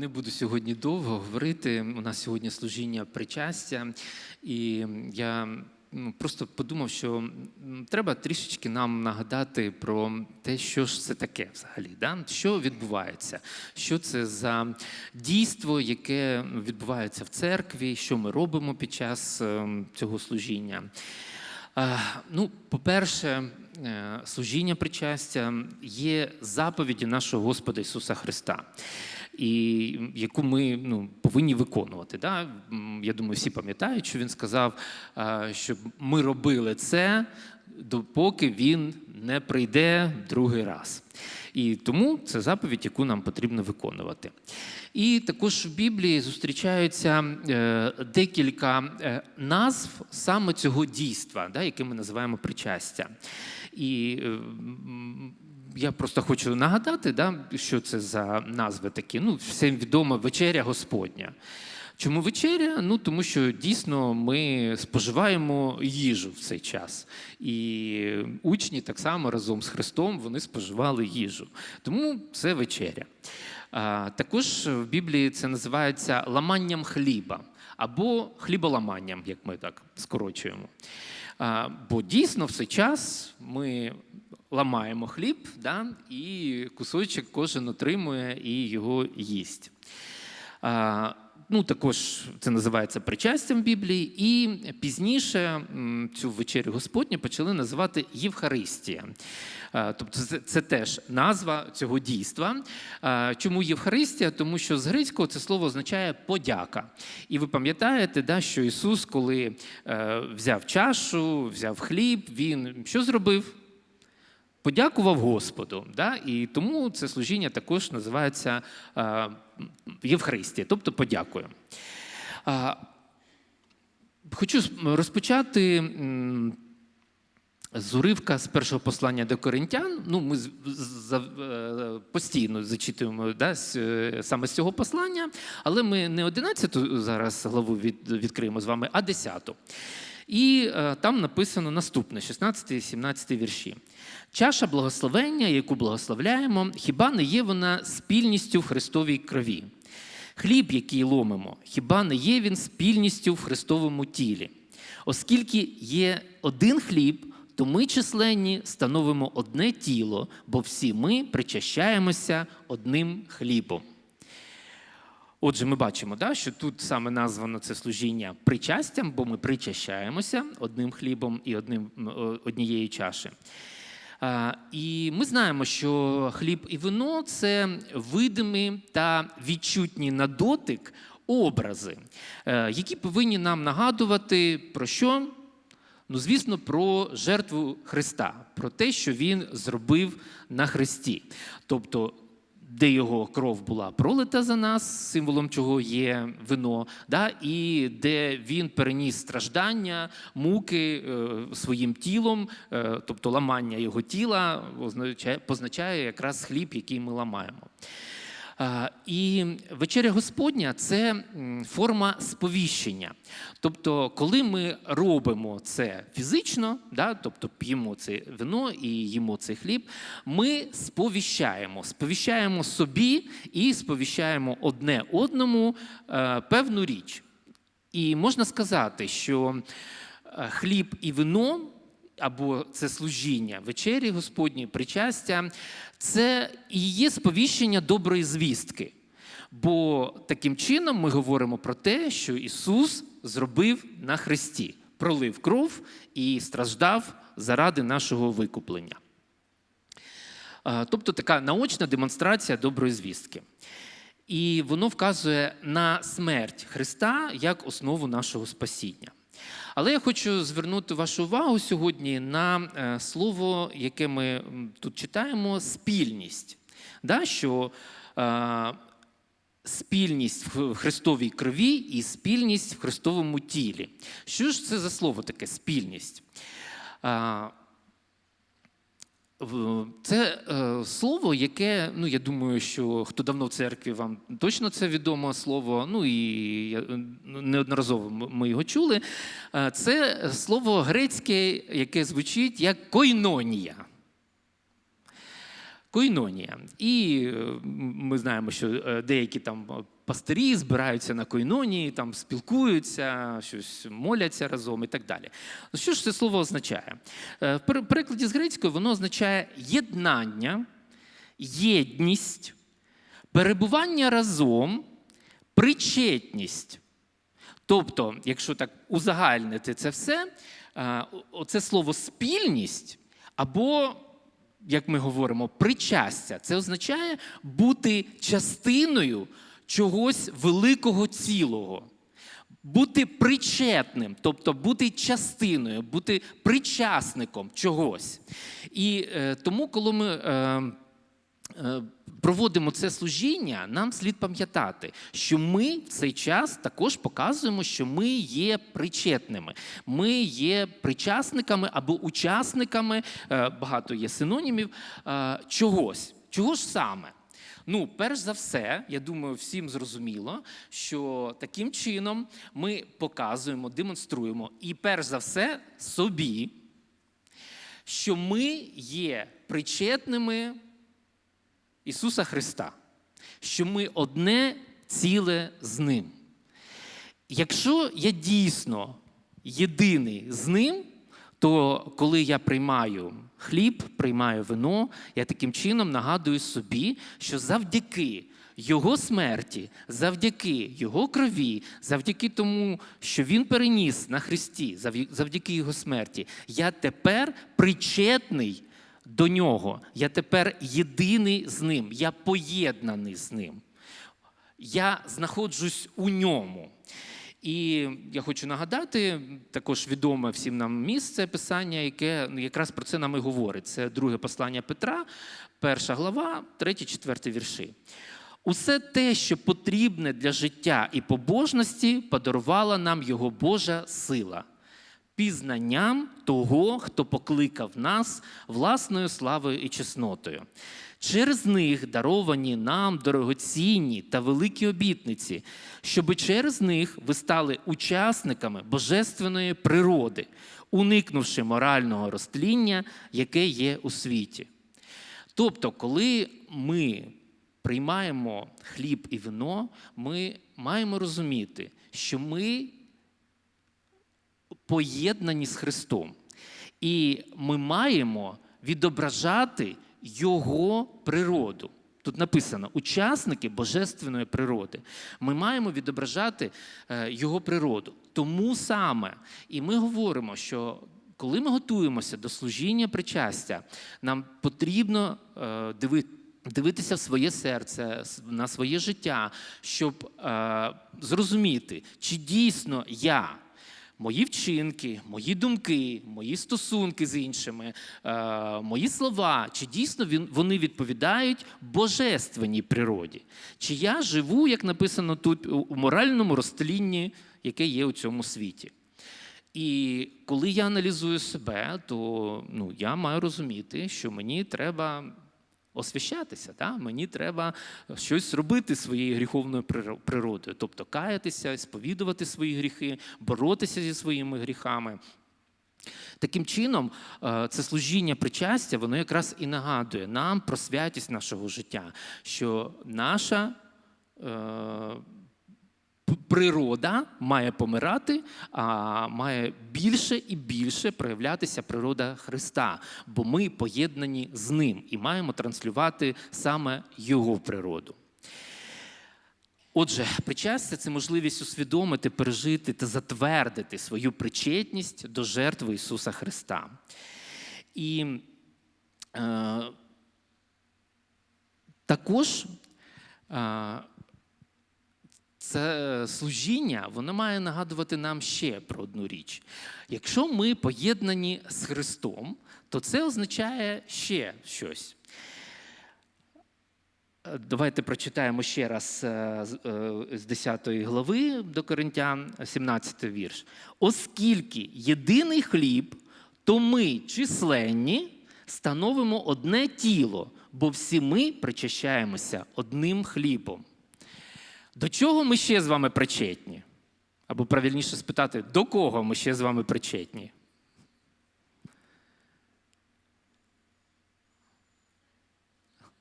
не буду сьогодні довго говорити. У нас сьогодні служіння причастя, і я ну, просто подумав, що треба трішечки нам нагадати про те, що ж це таке взагалі, да? що відбувається, що це за дійство, яке відбувається в церкві, що ми робимо під час ем, цього служіння. Ну, по-перше, е, служіння причастя є заповіді нашого Господа Ісуса Христа, і яку ми ну, повинні виконувати. Да? Я думаю, всі пам'ятають, що він сказав, щоб ми робили це, допоки він не прийде другий раз. І тому це заповідь, яку нам потрібно виконувати. І також в Біблії зустрічаються е, декілька е, назв саме цього дійства, яке ми називаємо причастя. І е, я просто хочу нагадати, да, що це за назви такі. Ну, всім відомо вечеря Господня. Чому вечеря? Ну тому що дійсно ми споживаємо їжу в цей час. І учні так само разом з Христом вони споживали їжу. Тому це вечеря. Також в Біблії це називається ламанням хліба або хліболаманням, як ми так скорочуємо. Бо дійсно в цей час ми ламаємо хліб, да, і кусочок кожен отримує і його їсть. Ну, також це називається причастям в Біблії, і пізніше цю вечерю Господню почали називати Євхаристія. Тобто це, це теж назва цього дійства. Чому Євхаристія? Тому що з грецького це слово означає подяка. І ви пам'ятаєте, да, що Ісус, коли е, взяв чашу, взяв хліб, Він що зробив? Подякував Господу. Да? І тому це служіння також називається е, Євхаристія, тобто подякую. Хочу розпочати м, з першого послання до коринтян. Ну, ми е, постійно зачитуємо да, е, саме з цього послання, але ми не 11 зараз главу від, відкриємо з вами, а 10. І е, там написано наступне: 16 і 17 вірші. Чаша благословення, яку благословляємо, хіба не є вона спільністю в Христовій крові? Хліб, який ломимо, хіба не є він спільністю в Христовому тілі? Оскільки є один хліб, то ми численні становимо одне тіло, бо всі ми причащаємося одним хлібом. Отже, ми бачимо, да, що тут саме названо це служіння причастям, бо ми причащаємося одним хлібом і одним, однієї чаші. І ми знаємо, що хліб і вино це видимі та відчутні на дотик образи, е, які повинні нам нагадувати про що? Ну, звісно, про жертву Христа, про те, що Він зробив на Христі. Тобто, де його кров була пролита за нас, символом чого є вино, да, і де він переніс страждання, муки е, своїм тілом, е, тобто ламання його тіла, означає, позначає якраз хліб, який ми ламаємо. І вечеря Господня це форма сповіщення. Тобто, коли ми робимо це фізично, да, тобто п'ємо це вино і їмо цей хліб, ми сповіщаємо, сповіщаємо собі і сповіщаємо одне одному е, певну річ. І можна сказати, що е, хліб і вино. Або це служіння вечері Господньої, причастя, це і є сповіщення доброї звістки. Бо таким чином ми говоримо про те, що Ісус зробив на Христі, пролив кров і страждав заради нашого викуплення. Тобто така наочна демонстрація доброї звістки. І воно вказує на смерть Христа як основу нашого спасіння. Але я хочу звернути вашу увагу сьогодні на е, слово, яке ми тут читаємо спільність. Да, що е, спільність в Христовій крові і спільність в Христовому тілі. Що ж це за слово таке спільність? В- Це е, слово, яке, ну я думаю, що хто давно в церкві, вам точно це відомо слово. Ну і е, неодноразово ми його чули. Е, Це слово грецьке, яке звучить як койнонія. Койнонія. І ми знаємо, що деякі там пастирі збираються на койнонії, там спілкуються, щось моляться разом і так далі. Що ж це слово означає? Е, В пере- перекладі з грецької воно означає єднання, єдність, перебування разом, причетність. Тобто, якщо так узагальнити це все, е, оце слово спільність або, як ми говоримо, причастя, це означає бути частиною чогось великого цілого. Бути причетним, тобто бути частиною, бути причасником чогось. І е, тому, коли ми е, е, проводимо це служіння, нам слід пам'ятати, що ми в цей час також показуємо, що ми є причетними. Ми є причасниками або учасниками, е, багато є синонімів, е, чогось. Чого ж саме? Ну, перш за все, я думаю, всім зрозуміло, що таким чином ми показуємо, демонструємо і перш за все собі, що ми є причетними Ісуса Христа, що ми одне ціле з Ним. Якщо я дійсно єдиний з ним, то коли я приймаю хліб, приймаю вино, я таким чином нагадую собі, що завдяки його смерті, завдяки його крові, завдяки тому, що він переніс на Христі, завдяки його смерті, я тепер причетний до нього. Я тепер єдиний з ним, я поєднаний з ним я знаходжусь у ньому. І я хочу нагадати також відоме всім нам місце писання, яке ну, якраз про це нам і говорить. Це друге послання Петра, перша глава, третій, четвертий вірші. Усе те, що потрібне для життя і побожності, подарувала нам його Божа сила, пізнанням того, хто покликав нас власною славою і чеснотою. Через них даровані нам дорогоцінні та великі обітниці, щоби через них ви стали учасниками божественної природи, уникнувши морального розтління, яке є у світі. Тобто, коли ми приймаємо хліб і вино, ми маємо розуміти, що ми поєднані з Христом. І ми маємо відображати Його природу. Тут написано учасники божественної природи. Ми маємо відображати е, Його природу. Тому саме, і ми говоримо, що коли ми готуємося до служіння причастя, нам потрібно е, дивитися в своє серце, на своє життя, щоб е, зрозуміти, чи дійсно я мої вчинки, мої думки, мої стосунки з іншими, е, мої слова, чи дійсно вони відповідають божественній природі? Чи я живу, як написано тут, у моральному розтлінні, яке є у цьому світі? І коли я аналізую себе, то ну, я маю розуміти, що мені треба освящатися, Та? мені треба щось робити своєю гріховною природою, тобто каятися, сповідувати свої гріхи, боротися зі своїми гріхами. Таким чином, е, це служіння причастя, воно якраз і нагадує нам про святість нашого життя, що наша е, природа має помирати, а має більше і більше проявлятися природа Христа, бо ми поєднані з ним і маємо транслювати саме Його природу. Отже, причастя це можливість усвідомити, пережити та затвердити свою причетність до жертви Ісуса Христа. І е, також е, це служіння воно має нагадувати нам ще про одну річ. Якщо ми поєднані з Христом, то це означає ще щось. Е, Давайте прочитаємо ще раз е, е, з 10 глави до Коринтян, 17 вірш. Оскільки єдиний хліб, то ми численні становимо одне тіло, бо всі ми причащаємося одним хлібом. До чого ми ще з вами причетні? Або правильніше спитати, до кого ми ще з вами причетні?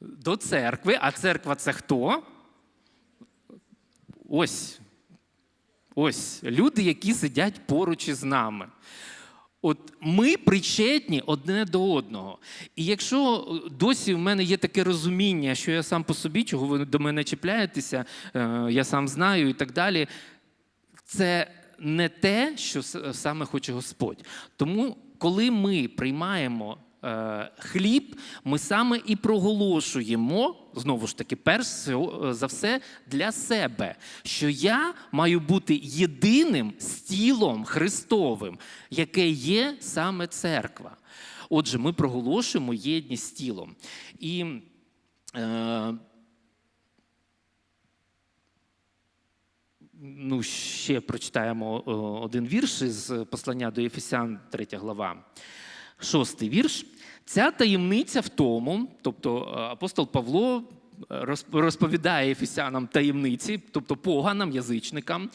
до церкви. А церква це хто? Ось. Ось люди, які сидять поруч із нами. От ми причетні одне до одного. І якщо досі в мене є таке розуміння, що я сам по собі, чого ви до мене чіпляєтеся, е, я сам знаю і так далі, це не те, що саме хоче Господь. Тому, коли ми приймаємо е, хліб, ми саме і проголошуємо, знову ж таки, перш за все для себе, що я маю бути єдиним з тілом Христовим, яке є саме церква. Отже, ми проголошуємо єдність з тілом. І е, ну, ще прочитаємо е, один вірш із послання до Єфесян, 3 глава. Шостий вірш. Ця таємниця в тому, тобто е, апостол Павло розповідає ефесянам таємниці, тобто поганам, язичникам.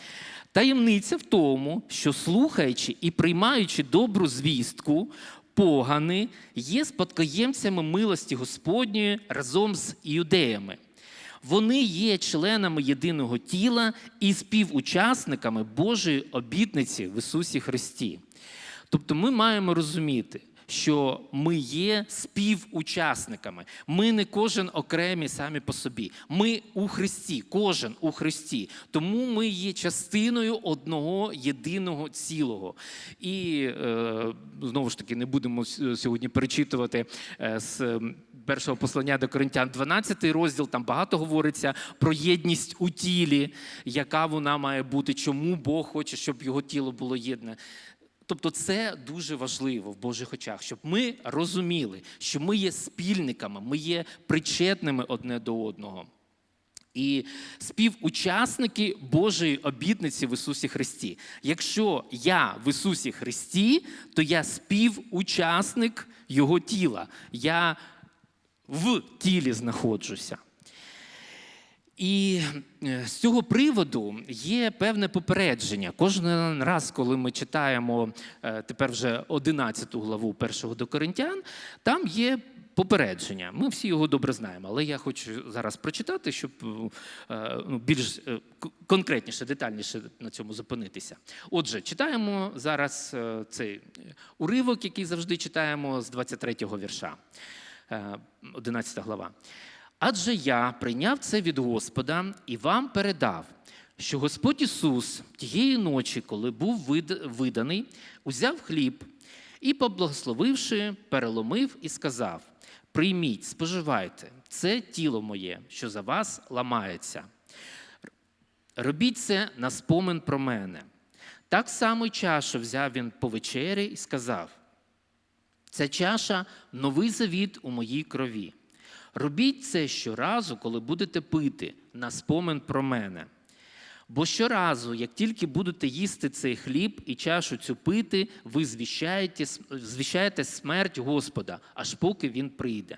Таємниця в тому, що слухаючи і приймаючи добру звістку, погани є спадкоємцями милості Господньої разом з іудеями. Вони є членами єдиного тіла і співучасниками Божої обітниці в Ісусі Христі. Тобто ми маємо розуміти, що ми є співучасниками. Ми не кожен окремі самі по собі. Ми у Христі, кожен у Христі. Тому ми є частиною одного єдиного цілого. І е, знову ж таки не будемо сьогодні перечитувати е, з. Першого послання до Коринтян, 12 розділ, там багато говориться про єдність у тілі, яка вона має бути, чому Бог хоче, щоб його тіло було єдне. Тобто це дуже важливо в Божих очах, щоб ми розуміли, що ми є спільниками, ми є причетними одне до одного. І співучасники Божої обітниці в Ісусі Христі. Якщо я в Ісусі Христі, то я співучасник Його тіла. Я в тілі знаходжуся. І е, з цього приводу є певне попередження. Кожен раз, коли ми читаємо е, тепер вже 11 главу першого до Коринтян, там є попередження. Ми всі його добре знаємо, але я хочу зараз прочитати, щоб е, ну, більш конкретніше, детальніше на цьому зупинитися. Отже, читаємо зараз цей уривок, який завжди читаємо з 23-го вірша, е, 11 глава. Адже я прийняв це від Господа і вам передав, що Господь Ісус тієї ночі, коли був виданий, узяв хліб і, поблагословивши, переломив і сказав: Прийміть, споживайте, це тіло моє, що за вас ламається. Робіть це на спомин про мене. Так само й чашу взяв він по вечері і сказав: Ця чаша новий завіт у моїй крові. Робіть це щоразу, коли будете пити, на спомин про мене. Бо щоразу, як тільки будете їсти цей хліб і чашу цю пити, ви звіщаєте, звіщаєте смерть Господа, аж поки він прийде.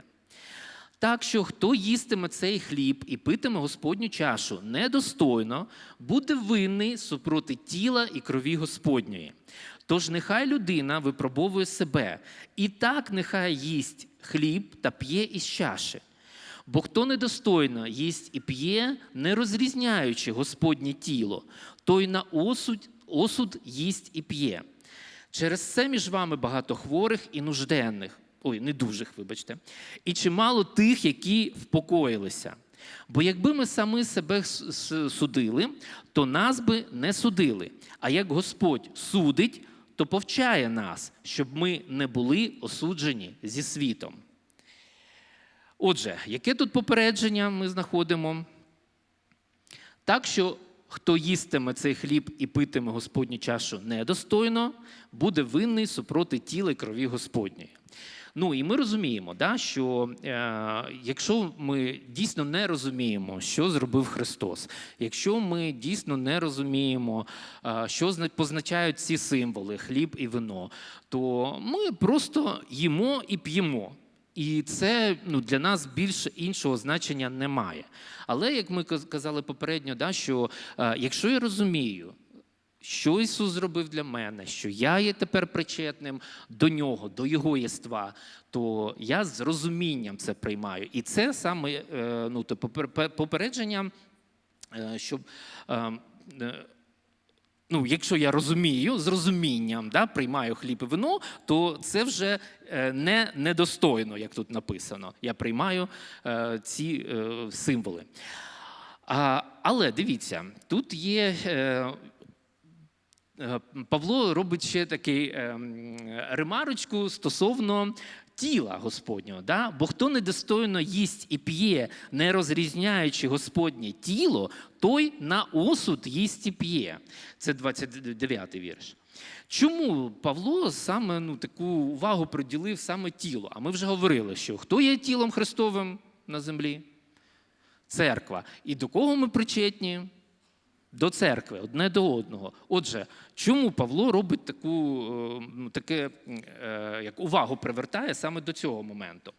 Так що хто їстиме цей хліб і питиме Господню чашу недостойно, буде винний супроти тіла і крові Господньої. Тож нехай людина випробовує себе, і так нехай їсть хліб та п'є із чаші. Бо хто недостойно їсть і п'є, не розрізняючи Господнє тіло, той на осуд, осуд їсть і п'є. Через це між вами багато хворих і нужденних, ой, недужих, вибачте, і чимало тих, які впокоїлися. Бо якби ми самі себе судили, то нас би не судили. А як Господь судить, то повчає нас, щоб ми не були осуджені зі світом. Отже, яке тут попередження ми знаходимо? Так що хто їстиме цей хліб і питиме Господню чашу недостойно, буде винний супроти тіла і крові Господньої. Ну і ми розуміємо, да, що е, якщо ми дійсно не розуміємо, що зробив Христос, якщо ми дійсно не розуміємо, е, що зна- позначають ці символи, хліб і вино, то ми просто їмо і п'ємо. І це ну, для нас більше іншого значення немає. Але як ми каз- казали попередньо, да, що е, якщо я розумію, що Ісус зробив для мене, що я є тепер причетним до нього, до Його єства, то я з розумінням це приймаю. І це саме е, ну, то попередження, е, щоб. е, Ну, якщо я розумію з розумінням да, приймаю хліб і вино, то це вже не недостойно, як тут написано. Я приймаю е, ці е, символи. А, але дивіться, тут є. Е, Павло робить ще такий е, ремарочку стосовно тіла Господнього. Да? Бо хто недостойно їсть і п'є, не розрізняючи Господнє тіло, той на осуд їсть і п'є. Це 29 вірш. Чому Павло саме ну, таку увагу приділив саме тілу? А ми вже говорили, що хто є тілом Христовим на землі? Церква. І до кого ми причетні? До церкви, одне до одного. Отже, чому Павло робить таку, е, таке, е, як увагу привертає саме до цього моменту?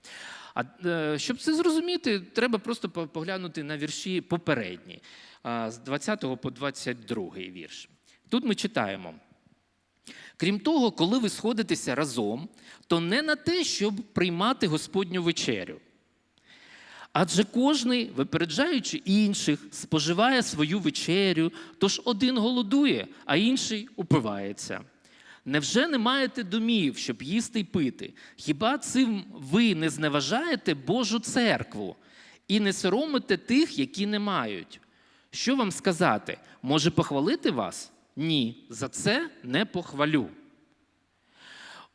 А е, щоб це зрозуміти, треба просто поглянути на вірші попередні, з 20 по 22 вірш. Тут ми читаємо. Крім того, коли ви сходитеся разом, то не на те, щоб приймати Господню вечерю. Адже кожний, випереджаючи інших, споживає свою вечерю, тож один голодує, а інший упивається. Невже не маєте домів, щоб їсти й пити? Хіба цим ви не зневажаєте Божу церкву і не соромите тих, які не мають? Що вам сказати? Може похвалити вас? Ні, за це не похвалю.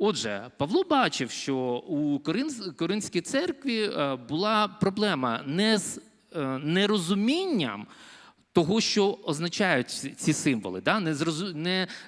Отже, Павло бачив, що у Корин- Коринській церкві е, була проблема не з е, нерозумінням того, що означають ці- символи, да?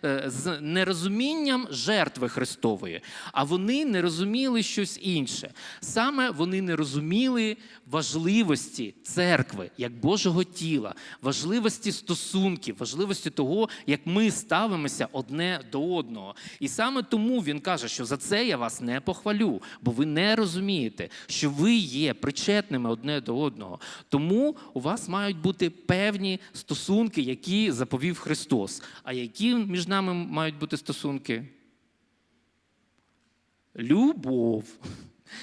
е, з нерозумінням жертви Христової, а вони не розуміли щось інше. Саме вони не розуміли важливості церкви як Божого тіла, важливості стосунків, важливості того, як ми ставимося одне до одного. І саме тому він каже, що за це я вас не похвалю, бо ви не розумієте, що ви є причетними одне до одного. Тому у вас мають бути певні стосунки, які заповів Христос. А які між нами мають бути стосунки? Любов.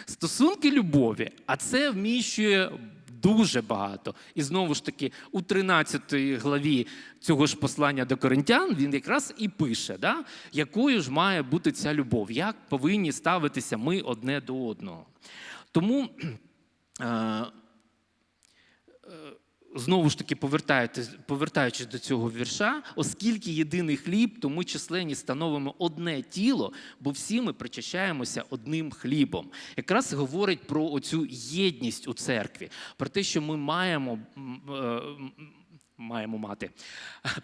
Стосунки любові, а це вміщує дуже багато. І знову ж таки, у 13 главі цього ж послання до коринтян він якраз і пише, да? якою ж має бути ця любов, як повинні ставитися ми одне до одного. Тому. е, Знову ж таки, повертаючись до цього вірша, оскільки єдиний хліб, то ми численні становимо одне тіло, бо всі ми причащаємося одним хлібом. Якраз говорить про оцю єдність у церкві, про те, що ми маємо. е, Маємо мати,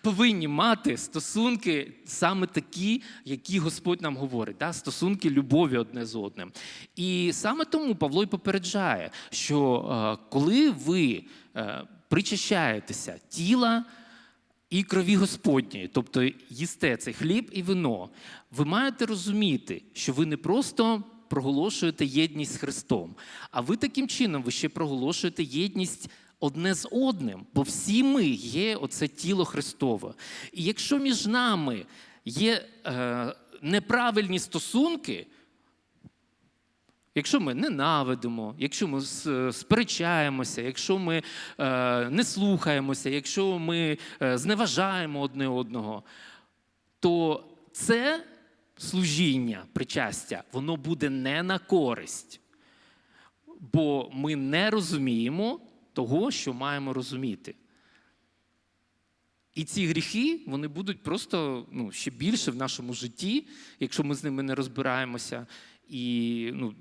повинні мати стосунки саме такі, які Господь нам говорить, да? стосунки любові одне з одним. І саме тому Павло й попереджає, що е, коли ви е, причащаєтеся тіла і крові Господньої, тобто їсте цей хліб і вино, ви маєте розуміти, що ви не просто проголошуєте єдність з Христом, а ви таким чином ви ще проголошуєте єдність. Одне з одним, бо всі ми є оце тіло Христове. І якщо між нами є е, неправильні стосунки, Якщо ми ненавидимо, якщо ми сперечаємося, якщо ми е, не слухаємося, якщо ми е, зневажаємо одне одного, то це служіння, причастя, воно буде не на користь. Бо ми не розуміємо того, що маємо розуміти. І ці гріхи вони будуть просто ну, ще більше в нашому житті, якщо ми з ними не розбираємося. І ну,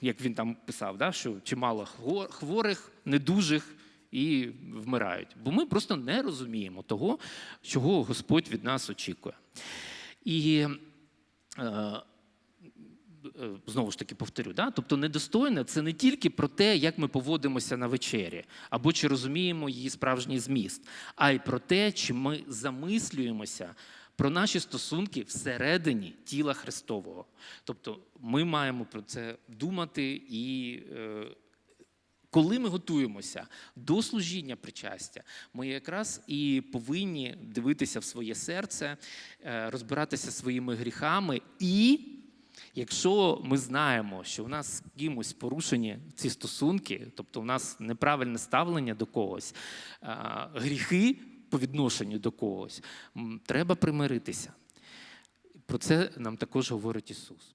як він там писав, да, що чимало хво- хворих, недужих і вмирають. Бо ми просто не розуміємо того, чого Господь від нас очікує. І е, е, знову ж таки повторю, да? тобто недостойне це не тільки про те, як ми поводимося на вечері, або чи розуміємо її справжній зміст, а й про те, чи ми замислюємося про наші стосунки всередині тіла Христового. Тобто ми маємо про це думати і е, коли ми готуємося до служіння причастя, ми якраз і повинні дивитися в своє серце, е, розбиратися своїми гріхами. І якщо ми знаємо, що у нас з кимось порушені ці стосунки, тобто у нас неправильне ставлення до когось, гріхи по відношенню до когось, треба примиритися. Про це нам також говорить Ісус.